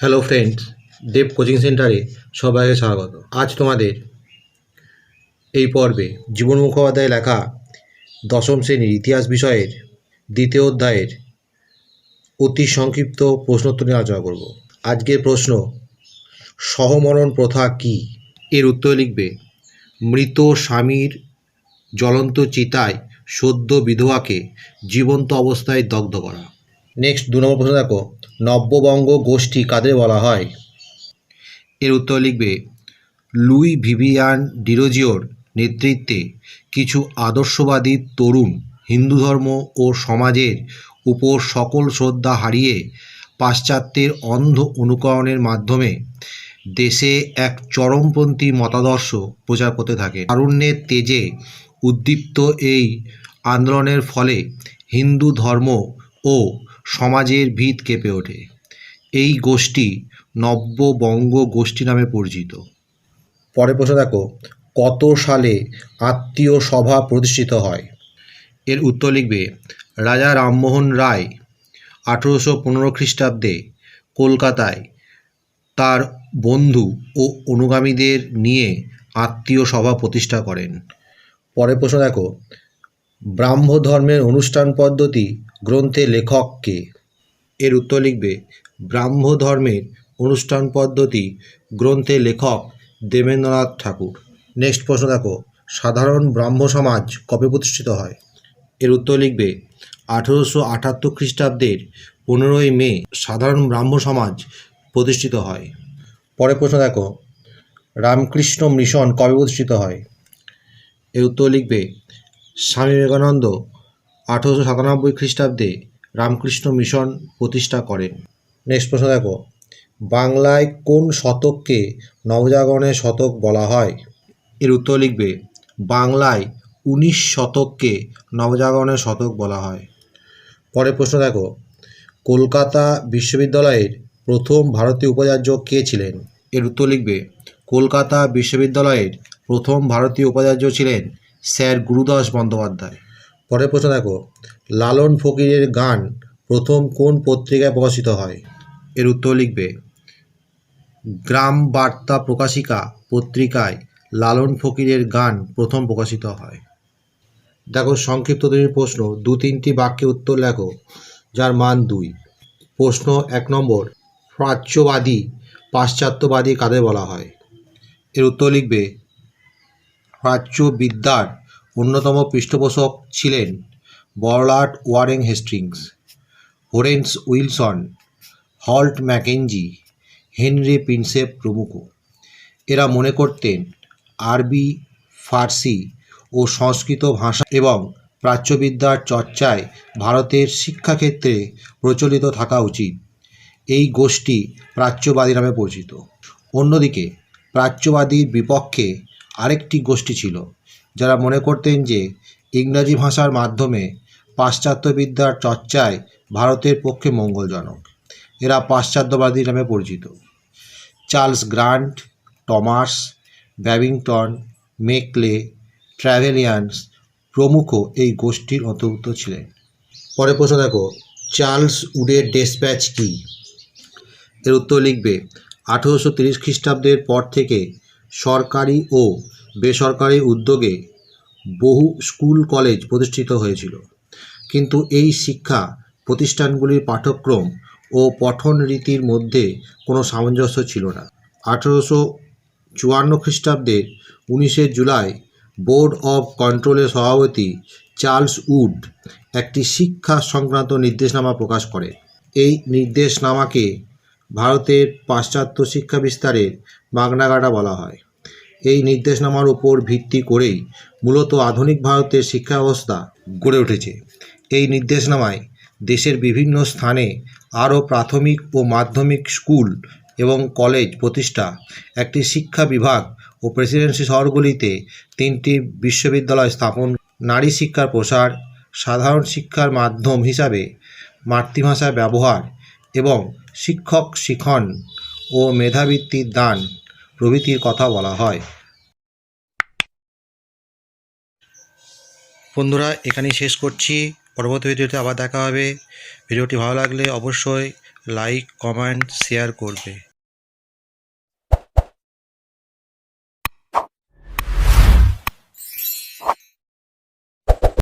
Hello friends দেব coaching সেন্টারে সবাইকে স্বাগত। আজ তোমাদের এই পর্বে জীবন মুখোপাধ্যায় লেখা দশম শ্রেণির ইতিহাস বিষয়ের দ্বিতীয় অধ্যায়ের অতি সংক্ষিপ্ত প্রশ্নোত্তর নিয়ে আলোচনা করব। আজকের প্রশ্ন, সহমরণ প্রথা কি? এর উত্তর লিখবে, মৃত স্বামীর জ্বলন্ত চিতায় সদ্য বিধবাকে জীবন্ত অবস্থায় দগ্ধ করা। নেক্সট দু নম্বর প্রশ্ন দেখো নব্যবঙ্গ গোষ্ঠী কাদের বলা হয়? এর উত্তর লিখবে লুই ভিভিয়ান ডিরোজিওর নেতৃত্বে কিছু আদর্শবাদী তরুণ, হিন্দু ধর্ম ও সমাজের উপর সকল শ্রদ্ধা হারিয়ে পাশ্চাত্যের অন্ধ অনুকরণের মাধ্যমে দেশে এক চরমপন্থী মতাদর্শ প্রচার করতে থাকে। তারুণ্যের তেজে উদ্দীপ্ত এই আন্দোলনের ফলে হিন্দু ধর্ম ও সমাজের ভিত কেঁপে ওঠে। এই গোষ্ঠী নব্যবঙ্গ গোষ্ঠী নামে পরিচিত। পরে প্রশ্ন দেখো, কত সালে আত্মীয় সভা প্রতিষ্ঠিত হয়? এর উত্তর লিখবে, রাজা রামমোহন রায় আঠেরোশো পনেরো খ্রিস্টাব্দে কলকাতায় তার বন্ধু ও অনুগামীদের নিয়ে আত্মীয় সভা প্রতিষ্ঠা করেন। পরে প্রশ্ন দেখো ব্রাহ্ম ধর্মের অনুষ্ঠান পদ্ধতি গ্রন্থের লেখক কে এর উত্তর লিখবে ব্রাহ্ম ধর্মের অনুষ্ঠান পদ্ধতি, গ্রন্থে লেখক দেবেন্দ্রনাথ ঠাকুর। নেক্সট প্রশ্ন দেখো, সাধারণ ব্রাহ্ম সমাজ কবে প্রতিষ্ঠিত হয়? এর উত্তর লিখবে, আঠেরোশো আটাত্তর খ্রিস্টাব্দের পনেরোই মে সাধারণ ব্রাহ্ম সমাজ প্রতিষ্ঠিত হয়। পরের প্রশ্ন দেখো, রামকৃষ্ণ মিশন কবে প্রতিষ্ঠিত হয়? এর উত্তর লিখবে, স্বামী বিবেকানন্দ আঠেরোশো সাতানব্বই খ্রিস্টাব্দে রামকৃষ্ণ মিশন প্রতিষ্ঠা করেন। নেক্সট প্রশ্ন দেখো, বাংলায় কোন শতককে নবজাগরণের শতক বলা হয়? এর উত্তর লিখবে, বাংলায় উনিশ শতককে নবজাগরণের শতক বলা হয়। পরের প্রশ্ন দেখো, কলকাতা বিশ্ববিদ্যালয়ের প্রথম ভারতীয় উপাচার্য কে ছিলেন? এর উত্তর লিখবে, কলকাতা বিশ্ববিদ্যালয়ের প্রথম ভারতীয় উপাচার্য ছিলেন স্যার গুরুদাস বন্দ্যোপাধ্যায়। পরের প্রশ্ন দেখো, লালন ফকিরের গান প্রথম কোন পত্রিকায় প্রকাশিত হয়? এর উত্তর লিখবে, গ্রাম বার্তা প্রকাশিকা পত্রিকায় লালন ফকিরের গান প্রথম প্রকাশিত হয়। দেখো সংক্ষিপ্ত তুমি প্রশ্ন, দু তিনটি বাক্যে উত্তর লেখো, যার মান দুই। প্রশ্ন এক নম্বর, প্রাচ্যবাদী, পাশ্চাত্যবাদী কাদের বলা হয়? এর উত্তর লিখবে প্রাচ্য বিদ্যার অন্যতম পৃষ্ঠপোষক ছিলেন বরলাট Warren Hastings Horace Wilson, Holt Mackenzie Henry Prinsep প্রমুখ। এরা মনে করতেন আরবি, ফার্সি ও সংস্কৃত ভাষা এবং প্রাচ্যবিদ্যার চর্চায় ভারতের শিক্ষাক্ষেত্রে প্রচলিত থাকা উচিত। এই গোষ্ঠী প্রাচ্যবাদী নামে পরিচিত। অন্যদিকে প্রাচ্যবাদীর বিপক্ষে আরেকটি গোষ্ঠী ছিল যারা মনে করতেন যে ইংরাজি ভাষার মাধ্যমে পাশ্চাত্যবিদ্যার চর্চায় ভারতের পক্ষে মঙ্গলজনক। এরা পাশ্চাত্যবাদী নামে পরিচিত। Charles Grant Thomas Babington, Macaulay, Trevelyans প্রমুখ এই গোষ্ঠীর অন্তর্ভুক্ত ছিলেন। পরে প্রশ্ন দেখো, চার্লস উডের ডেসপ্যাচ কী? এর উত্তর লিখবে, আঠেরোশো তিরিশ খ্রিস্টাব্দের পর থেকে সরকারি ও বেসরকারি উদ্যোগে বহু স্কুল কলেজ প্রতিষ্ঠিত হয়েছিল। কিন্তু এই শিক্ষা প্রতিষ্ঠানগুলির পাঠ্যক্রম ও পঠন রীতির মধ্যে কোনো সামঞ্জস্য ছিল না। আঠেরোশো চুয়ান্ন খ্রিস্টাব্দের উনিশে জুলাই বোর্ড অব কন্ট্রোলের সভাপতি চার্লস উড একটি শিক্ষা সংক্রান্ত নির্দেশনামা প্রকাশ করে। এই নির্দেশনামাকে ভারতের পাশ্চাত্য শিক্ষা বিস্তারের বাগনাগাটা বলা হয়। এই নির্দেশনামার উপর ভিত্তি করেই মূলত আধুনিক ভারতের শিক্ষা ব্যবস্থা গড়ে উঠেছে। এই নির্দেশনামায় দেশের বিভিন্ন স্থানে আরও প্রাথমিক ও মাধ্যমিক স্কুল এবং কলেজ প্রতিষ্ঠা, একটি শিক্ষা বিভাগ ও প্রেসিডেন্সি শহরগুলিতে তিনটি বিশ্ববিদ্যালয় স্থাপন, নারী শিক্ষার প্রসার, সাধারণ শিক্ষার মাধ্যম হিসাবে মাতৃভাষা ব্যবহার এবং শিক্ষক শিখন ও মেধাবৃত্তির দান প্রভৃতির কথা বলা হয়। বন্ধুরা, এখানেই শেষ করছি। পরবর্তী ভিডিওতে আবার দেখা হবে। ভিডিওটি ভালো লাগলে অবশ্যই লাইক কমেন্ট শেয়ার করবে।